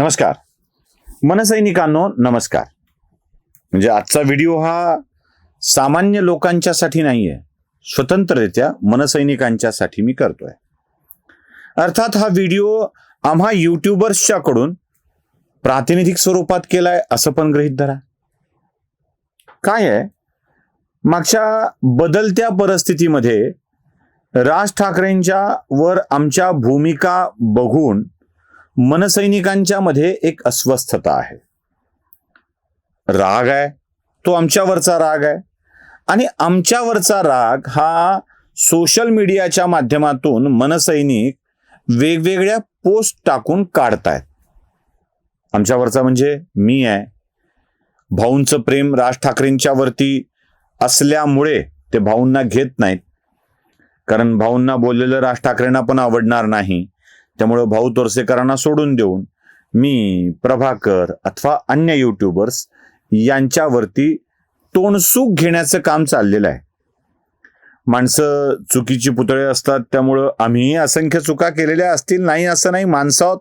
नमस्कार. मनसैनिकांनो नमस्कार. म्हणजे आजचा व्हिडिओ हा सामान्य लोकांच्यासाठी नाहीये स्वतंत्ररित्या मनसैनिकांच्यासाठी मी करतोय. अर्थात हा व्हिडिओ आम्हा युट्यूबर्सच्याकडून प्रातिनिधिक स्वरूपात केलाय असं पण गृहित धरा. काय आहे? मागच्या बदलत्या परिस्थितीमध्ये राज ठाकरेंच्या वर आमच्या भूमिका बघून मनसैनिकांच्या मध्ये एक अस्वस्थता आहे. राग आहे. तो आमच्यावरचा राग आहे. आणि आमच्यावरचा राग हा सोशल मीडियाच्या माध्यमातून मनसैनिक वेगवेगळ्या पोस्ट टाकून काढतायत. आमच्यावरचा म्हणजे मी आहे. भाऊंचं प्रेम राज ठाकरेंच्या वरती असल्यामुळे ते भाऊंना घेत नाहीत. कारण भाऊंना बोललेलं राज ठाकरेंना पण आवडणार नाही. त्यामुळं भाऊ तोरसेकरांना सोडून देऊन मी प्रभाकर अथवा अन्य युट्यूबर्स यांच्यावरती तोंडसूक घेण्याचं काम चाललेलं आहे. माणसं चुकीची पुतळे असतात त्यामुळं आम्हीही असंख्य चुका केलेल्या असतील नाही असं नाही माणसं आहोत.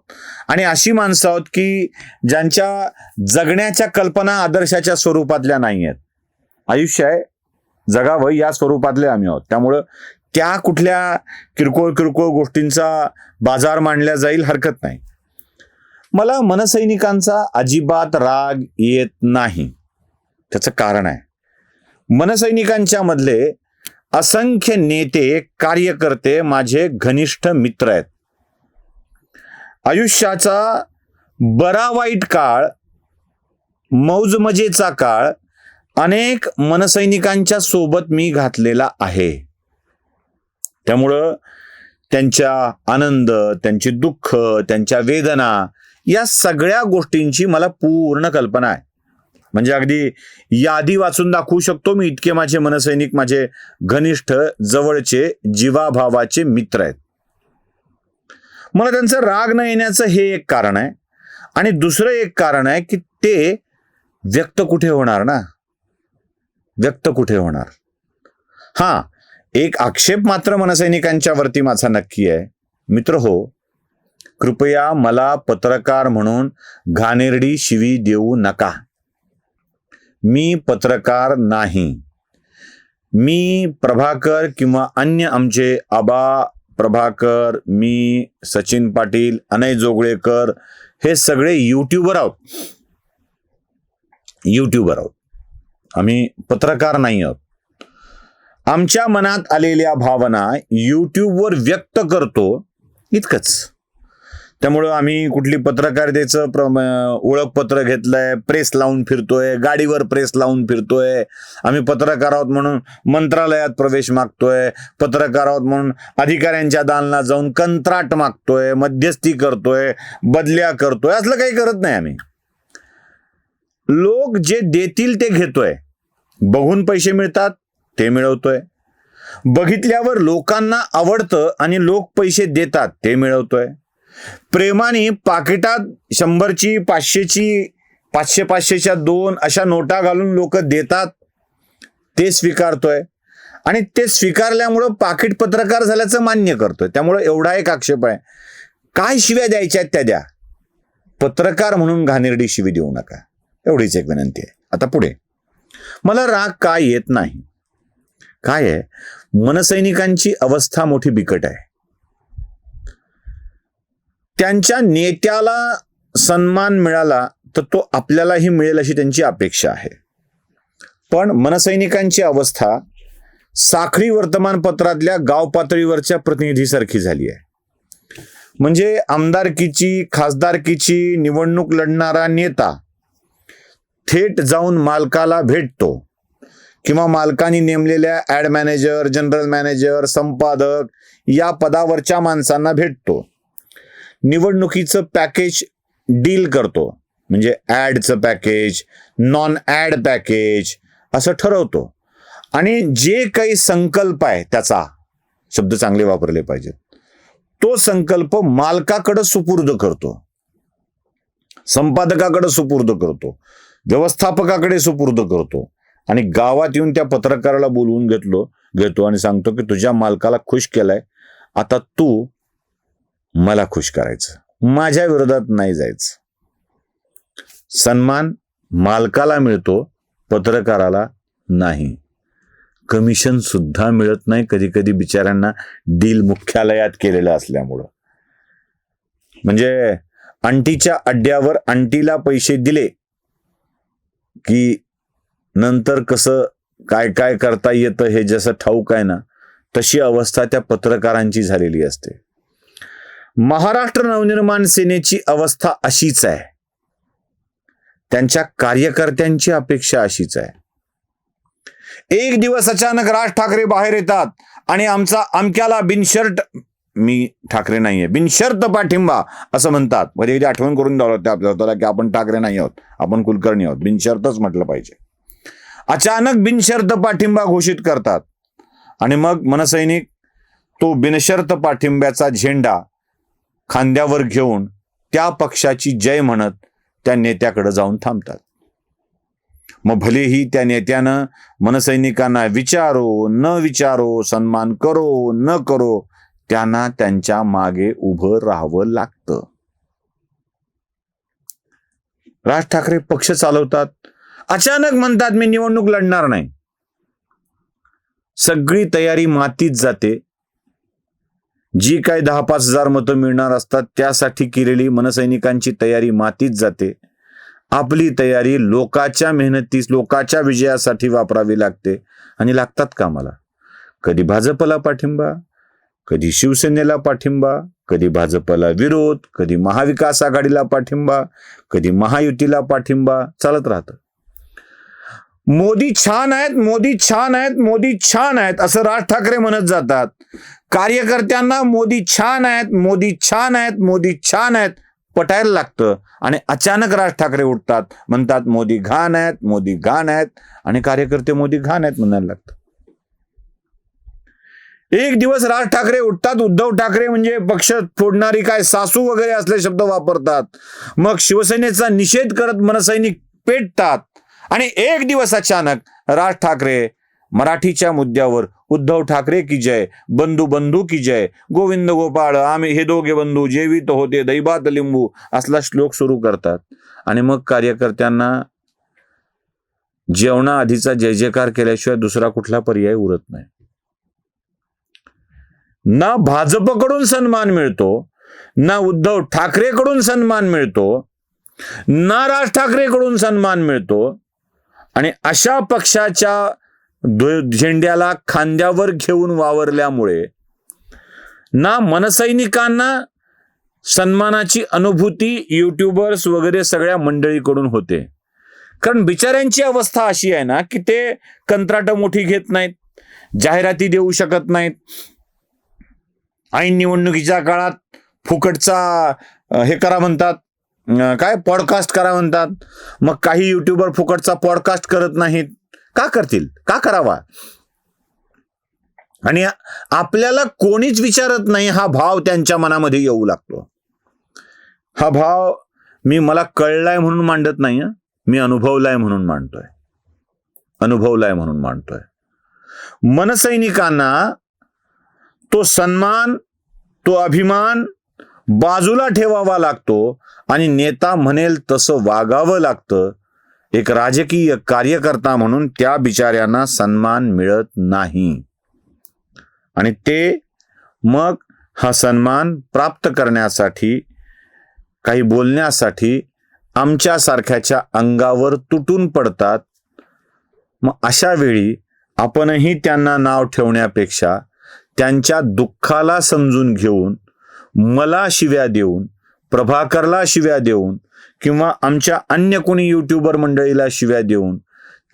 आणि अशी माणसं आहोत की ज्यांच्या जगण्याच्या कल्पना आदर्शाच्या स्वरूपातल्या नाही आहेत. आयुष्य आहे जगावं या स्वरूपातले आम्ही आहोत. त्यामुळं त्या कुठल्या किरकोळ किरकोळ गोष्टींचा बाजार मांडल्या जाईल हरकत नाही. मला मनसैनिकांचा अजिबात राग येत नाही. त्याचं कारण आहे. मनसैनिकांच्या मधले असंख्य नेते कार्यकर्ते माझे घनिष्ठ मित्र आहेत. आयुष्याचा बरा वाईट काळ मौजमजेचा काळ अनेक मनसैनिकांच्या सोबत मी घातलेला आहे. त्यामुळं त्यांच्या आनंद त्यांची दुःख त्यांच्या वेदना या सगळ्या गोष्टींची मला पूर्ण कल्पना आहे. म्हणजे अगदी यादी वाचून दाखवू शकतो मी इतके माझे मनसैनिक माझे घनिष्ठ जवळचे जीवाभावाचे मित्र आहेत. मला त्यांचा राग न येण्याचं हे एक कारण आहे. आणि दुसरं एक कारण आहे की ते व्यक्त कुठे होणार ना? व्यक्त कुठे होणार? हा एक आक्षेप मात्र मनसैनिकांच्या वरती माझा नक्की आहे. मित्र हो कृपया मला पत्रकार म्हणून घाणेरडी शिवी देऊ नका. मी पत्रकार नाही. मी प्रभाकर किंवा अन्य आमचे आबा प्रभाकर मी सचिन पाटील अनय जोगळेकर हे सगळे युट्यूबर आहोत. युट्यूबर आहोत. आम्ही पत्रकार नाही आहोत. आमच्या मनात आलेल्या भावना यूट्यूबवर व्यक्त करतो इतकंच. त्यामुळं आम्ही कुठली पत्रकारितेचं प्र ओळखपत्र घेतलंय प्रेस लावून फिरतोय गाडीवर प्रेस लावून फिरतोय. आम्ही पत्रकार आहोत म्हणून मंत्रालयात प्रवेश मागतोय पत्रकार आहोत म्हणून अधिकाऱ्यांच्या दालना जाऊन कंत्राट मागतोय मध्यस्थी करतोय बदल्या करतोय असलं काही करत नाही आम्ही. लोक जे देतील ते घेतोय. बघून पैसे मिळतात ते मिळवतोय. बघितल्यावर लोकांना आवडतं आणि लोक पैसे देतात ते मिळवतोय. प्रेमाने पाकिटात शंभरची पाचशेची पाचशे पाचशेच्या दोन अशा नोटा घालून लोक देतात ते स्वीकारतोय. आणि ते स्वीकारल्यामुळं पाकिट पत्रकार झाल्याचं मान्य करतोय. त्यामुळं एवढा एक आक्षेप आहे. काय शिव्या द्यायच्या आहेत त्या द्या. पत्रकार म्हणून घाणेरडी शिवी देऊ नका. एवढीच एक विनंती आहे. आता पुढे. मला राग काय येत नाही? काय आहे? मनसैनिकांची अवस्था मोठी बिकट आहे. त्यांच्या नेत्याला सन्मान मिळाला तर तो आपल्यालाही मिळेल अशी त्यांची अपेक्षा आहे. पण मनसैनिकांची अवस्था साखळी वर्तमानपत्रातल्या गाव पातळीवरच्या प्रतिनिधीसारखी झाली आहे. म्हणजे आमदारकीची खासदारकीची निवडणूक लढणारा नेता थेट जाऊन मालकाला भेटतो. किंवा मालकाने नेमलेल्या ॲड मॅनेजर जनरल मॅनेजर संपादक या पदावरच्या माणसांना भेटतो. निवडणुकीचं पॅकेज डील करतो. म्हणजे ॲडचं पॅकेज नॉन ॲड पॅकेज असं ठरवतो. आणि जे काही संकल्प आहे त्याचा शब्द चांगले वापरले पाहिजेत. तो संकल्प मालकाकडं सुपूर्द करतो. संपादकाकडे सुपूर्द करतो. व्यवस्थापकाकडे सुपूर्द करतो. आणि गावात येऊन त्या पत्रकाराला बोलवून घेतलो घेतो आणि सांगतो की तुझ्या मालकाला खुश केलाय आता तू मला खुश करायचं. माझ्या विरोधात नाही जायचं. सन्मान मालकाला मिळतो पत्रकाराला नाही. कमिशन सुद्धा मिळत नाही कधी कधी बिचाऱ्यांना डील मुख्यालयात केलेलं असल्यामुळं. म्हणजे अंटीच्या अड्ड्यावर अंटीला पैसे दिले की नंतर कसं काय काय करता येतं हे जसं ठाऊक आहे ना तशी अवस्था त्या पत्रकारांची झालेली असते. महाराष्ट्र नवनिर्माण सेनेची अवस्था अशीच आहे. त्यांच्या कार्यकर्त्यांची अपेक्षा अशीच आहे. एक दिवस अचानक राज ठाकरे बाहेर येतात आणि आमचा अमक्याला बिनशर्ट मी ठाकरे नाहीये बिनशर्त पाठिंबा असं म्हणतात. म्हणजे कधी आठवण करून द्यावं लागतं की आपण ठाकरे नाही आहोत आपण कुलकर्णी आहोत बिनशर्तच म्हटलं पाहिजे. अचानक बिनशर्त पाठिंबा घोषित करतात. आणि मग मनसैनिक तो बिनशर्त पाठिंब्याचा झेंडा खांद्यावर घेऊन त्या पक्षाची जय म्हणत त्या नेत्याकडे जाऊन थांबतात. मग भलेही त्या नेत्यानं मनसैनिकांना विचारो न विचारो सन्मान करो न करो त्यांना त्यांच्या मागे उभं राहावं लागतं. राज ठाकरे पक्ष चालवतात. अचानक म्हणतात मी निवडणूक लढणार नाही. सगळी तयारी मातीत जाते. जी काय दहा पाच हजार मतं मिळणार असतात त्यासाठी केलेली मनसैनिकांची तयारी मातीत जाते. आपली तयारी लोकाच्या मेहनतीस लोकाच्या विजयासाठी वापरावी लागते. आणि लागतात कामाला कधी भाजपला पाठिंबा कधी शिवसेनेला पाठिंबा कधी भाजपला विरोध कधी महाविकास आघाडीला पाठिंबा कधी महायुतीला पाठिंबा चालत राहतं. मोदी छान आहेत मोदी छान आहेत मोदी छान आहेत असं राज ठाकरे म्हणत जातात. कार्यकर्त्यांना मोदी छान आहेत मोदी छान आहेत मोदी छान आहेत पटायला लागतं. आणि अचानक राज ठाकरे उठतात म्हणतात मोदी घाण आहेत मोदी घाण आहेत. आणि कार्यकर्ते मोदी घाण आहेत म्हणायला लागतात. एक दिवस राज ठाकरे उठतात उद्धव ठाकरे म्हणजे पक्ष फोडणारी काय सासू वगैरे असले शब्द वापरतात. मग शिवसेनेचा निषेध करत मनसैनिक पेटतात. आणि एक दिवस अचानक राज ठाकरे मराठीच्या मुद्द्यावर उद्धव ठाकरे की जय बंधू बंधू की जय गोविंद गोपाळ आम्ही हे दोघे बंधू जेवित होते दैबात लिंबू असला श्लोक सुरू करतात. आणि मग कार्यकर्त्यांना जेवणा आधीचा जय जयकार केल्याशिवाय दुसरा कुठला पर्याय उरत नाही. ना भाजपकडून सन्मान मिळतो ना उद्धव ठाकरेकडून सन्मान मिळतो ना राज ठाकरेकडून सन्मान मिळतो आणि अशा पक्षाच्या झेंड्याला खांद्यावर घेऊन वावरल्यामुळे ना मनसैनिकांना सन्मानाची अनुभूती युट्यूबर्स वगैरे सगळ्या मंडळीकडून होते. कारण बिचाऱ्यांची अवस्था अशी आहे ना की ते कंत्राट मोठी घेत नाहीत जाहिराती देऊ शकत नाहीत. ऐन निवडणुकीच्या काळात फुकटचा हे करा म्हणतात. काय पॉडकास्ट करा म्हणतात. मग काही युट्यूबर फुकटचा पॉडकास्ट करत नाहीत. का करतील? का करावा? आणि आपल्याला कोणीच विचारत नाही हा भाव त्यांच्या मनामध्ये येऊ लागतो. हा भाव मी मला कळलाय म्हणून मांडत नाही मी अनुभवलाय म्हणून मांडतोय. अनुभवलाय म्हणून मांडतोय. मनसैनिकांना तो सन्मान तो अभिमान बाजूला ठेवावा लागतो आणि नेता म्हणेल तसं वागावं लागतं. एक राजकीय कार्यकर्ता म्हणून त्या बिचाऱ्यांना सन्मान मिळत नाही. आणि ते मग हा सन्मान प्राप्त करण्यासाठी काही बोलण्यासाठी आमच्यासारख्याच्या अंगावर तुटून पडतात. मग अशा वेळी आपणही त्यांना नाव ठेवण्यापेक्षा त्यांच्या दुःखाला समजून घेऊन मला शिव्या देऊन प्रभाकरला शिव्या देऊन किंवा आमच्या अन्य कोणी युट्यूबर मंडळीला शिव्या देऊन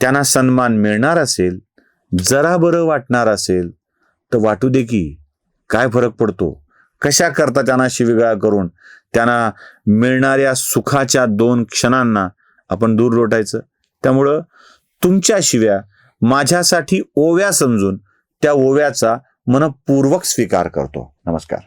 त्यांना सन्मान मिळणार असेल जरा बरं वाटणार असेल तर वाटू दे की काय फरक पडतो? कशा करता त्यांना शिवीगाळ करून त्यांना मिळणाऱ्या सुखाच्या दोन क्षणांना आपण दूर लोटायचं? त्यामुळं तुमच्या शिव्या माझ्यासाठी ओव्या समजून त्या ओव्याचा मनपूर्वक स्वीकार करतो. नमस्कार.